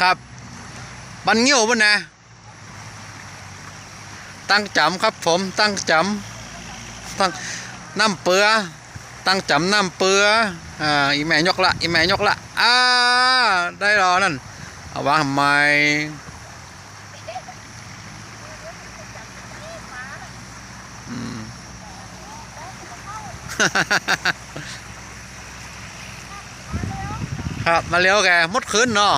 ครับบันเงี้ยวบ่นะตั้งจำครับผมตั้งจำตั้งน้ำเปือตั้งจำน้ำเปืออ่าอีแม่ยกละอีแม่ยกละอ่าได้รอนั่นเอาวางทำไมอืมครับมาเลี้ยวแกมดขึ้นเนาะ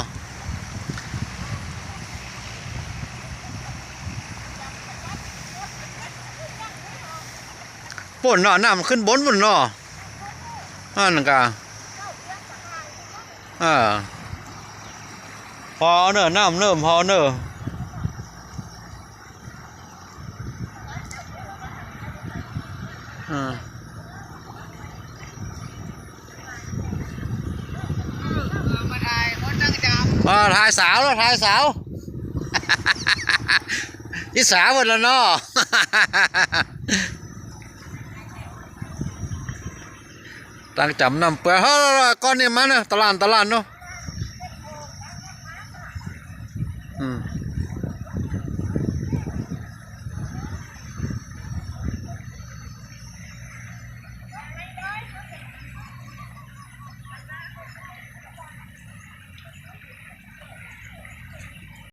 ป่นเนาะน้ำขึ้นบนบนเนาะนั่นกะอ่าพอเนอะน้ำเนิ่มพอเนอะอ่ามาถ่ายคนตั้งจมาถ่ายสาวแล้วถ่ายสาวอีสาวหมดแล้วเนาะ ตั้งจำนำเปลือกเฮ้ก้อนนี้มานะตลาดตลาดเนาะ